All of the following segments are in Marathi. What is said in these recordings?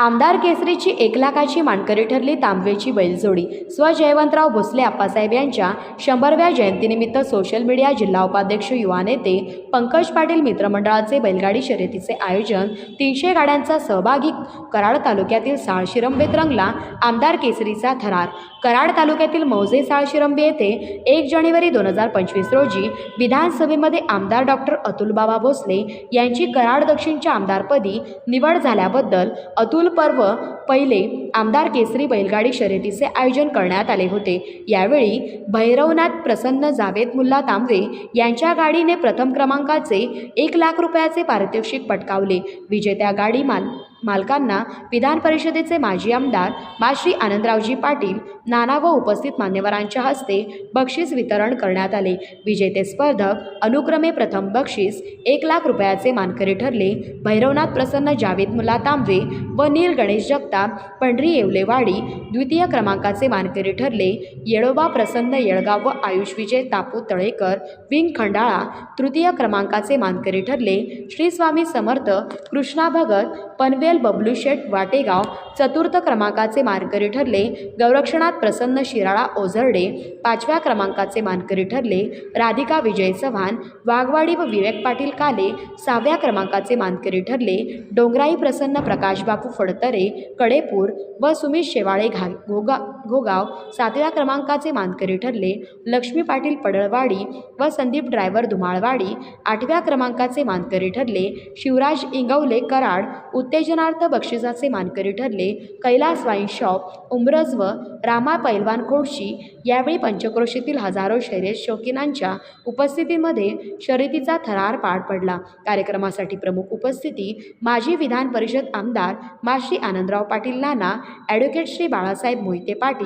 आमदार केसरीची एक लाखाची मानकरी ठरली तांबवेची बैलजोडी. स्व जयवंतराव भोसले आप्पासाहेब यांच्या शंभरव्या जयंतीनिमित्त सोशल मीडिया जिल्हा उपाध्यक्ष युवा नेते पंकज पाटील मित्रमंडळाचे बैलगाडी शर्यतीचे आयोजन तीनशे गाड्यांचा सहभागी कराड तालुक्यातील साळशिरंबेत रंगला आमदार केसरीचा थरार. कराड तालुक्यातील मौजे साळशिरंबे येथे एक जानेवारी दोन हजार पंचवीस रोजी विधानसभेमध्ये आमदार डॉक्टर अतुलबाबा भोसले यांची कराड दक्षिणच्या आमदारपदी निवड झाल्याबद्दल अतुल पर्व पहिले आमदार केसरी बैलगाडी शर्यतीचे आयोजन करण्यात आले होते. यावेळी भैरवनाथ प्रसन्न जावेद मुल्ला तांबवे यांच्या गाडीने प्रथम क्रमांकाचे एक लाख रुपयाचे पारितोषिक पटकावले. विजेत्या गाडी माल मालकांना विधान परिषदेचे माजी आमदार माश्री आनंदरावजी पाटील नाना व उपस्थित मान्यवरांच्या हस्ते बक्षीस वितरण करण्यात आले. विजेते स्पर्धक अनुक्रमे प्रथम बक्षीस एक लाख रुपयाचे मानकरी ठरले. भैरवनाथ प्रसन्न जावेद मुला तांबवे व नील गणेश जगताप पंढरी येवलेवाडी द्वितीय क्रमांकाचे मानकरी ठरले. येळोबा प्रसन्न येळगाव व आयुष विजय तापू तळेकर विंग खंडाळा तृतीय क्रमांकाचे मानकरी ठरले. श्री स्वामी समर्थ कृष्णा भगत पनवेल बबलू शेठ वाटेगाव चतुर्थ क्रमांकाचे मानकरी ठरले. गौरक्षणात प्रसन्न शिराळा ओझरडे पाचव्या क्रमांकाचे मानकरी ठरले. राधिका विजय चव्हाण वाघवाडी व विवेक पाटील काले सहाव्या क्रमांकाचे मानकरी ठरले. डोंगराई प्रसन्न प्रकाशबापू फडतरे कडेपूर व सुमित शेवाळे घा घोगा घोगाव सातव्या क्रमांकाचे मानकरी ठरले. लक्ष्मी पाटील पडळवाडी व संदीप ड्रायव्हर धुमाळवाडी आठव्या क्रमांकाचे मानकरी ठरले. शिवराज इंगवले कराड उत्तेजनार्थ बक्षिसाचे मानकरी ठरले. कैलास वाईन शॉप उमरज व रामा पैलवान खोडशी यावेळी पंचक्रोशीतील हजारो शर्यत शौकीनांच्या उपस्थितीमध्ये शर्यतीचा थरार पार पडला. कार्यक्रमासाठी प्रमुख उपस्थिती माजी विधान परिषद आमदार माश्री आनंदराव पाटील नाना ॲडव्होकेट श्री बाळासाहेब मोहिते पाटील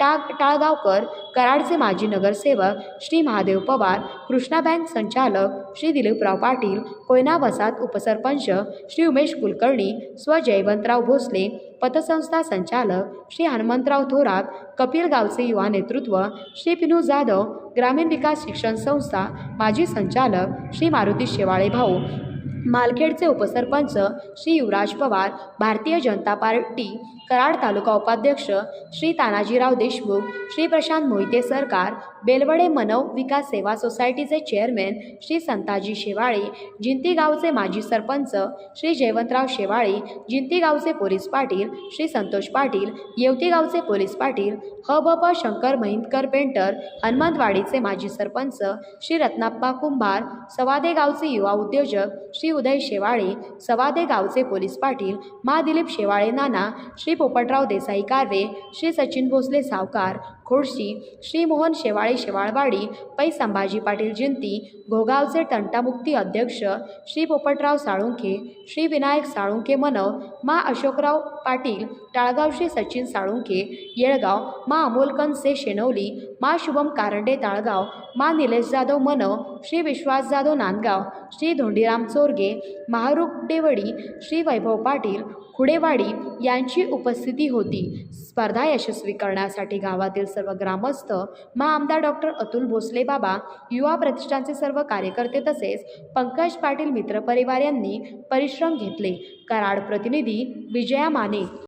टाग टाळगावकर कराडचे माजी नगरसेवक श्री महादेव पवार कृष्णा बँक संचालक श्री दिलीपराव पाटील कोयना वसात उपसरपंच श्री उमेश कुलकर्णी स्व जयवंतराव भोसले पतसंस्था संचालक श्री हनुमंतराव थोरात कपिल गावचे युवा नेतृत्व श्री पिनू जाधव ग्रामीण विकास शिक्षण संस्था माजी संचालक श्री मारुती शेवाळे भाऊ मालखेडचे उपसरपंच श्री युवराज पवार भारतीय जनता पार्टी कराड तालुका उपाध्यक्ष श्री तानाजीराव देशमुख श्री प्रशांत मोहिते सरकार बेलवडे मनव विकास सेवा सोसायटीचे चेअरमॅन श्री संताजी शेवाळे जिंतीगावचे माजी सरपंच श्री जयवंतराव शेवाळे जिंतीगावचे पोलीस पाटील श्री संतोष पाटील येवतीगावचे पोलीस पाटील ह ब प शंकर महिंदकर पेंटर हनुमंतवाडीचे माजी सरपंच श्री रत्नाप्पा कुंभार सवादे गावचे युवा उद्योजक श्री उदय शेवाळे सवादे गावचे पोलीस पाटील मा दिलीप शेवाळे नाना श्री पोपटराव देसाई कारवे श्री सचिन भोसले सावकार खोडशी श्री मोहन शेवाळे शेवाळवाडी पै संभाजी पाटील जिंती घोगावचे तंटामुक्ती अध्यक्ष श्री पोपटराव साळुंखे श्री विनायक साळुंखे मनव मा अशोकराव पाटील टाळगाव श्री सचिन साळुंखे येळगाव मा अमोलकनसे शेणवली मा शुभम कारंडे ताळगाव मा निलेश जाधव मनव श्री विश्वास जाधव नांदगाव श्री धोंडीराम चोरगे महारुडेवडी श्री वैभव पाटील खुडेवाडी यांची उपस्थिती होती. स्पर्धा यशस्वी करण्यासाठी गावातील सर्व ग्रामस्थ मा आमदार डॉक्टर अतुल भोसले बाबा युवा प्रतिष्ठानचे सर्व कार्यकर्ते तसेच पंकज पाटील मित्रपरिवार यांनी परिश्रम घेतले. कराड प्रतिनिधी विजया माने.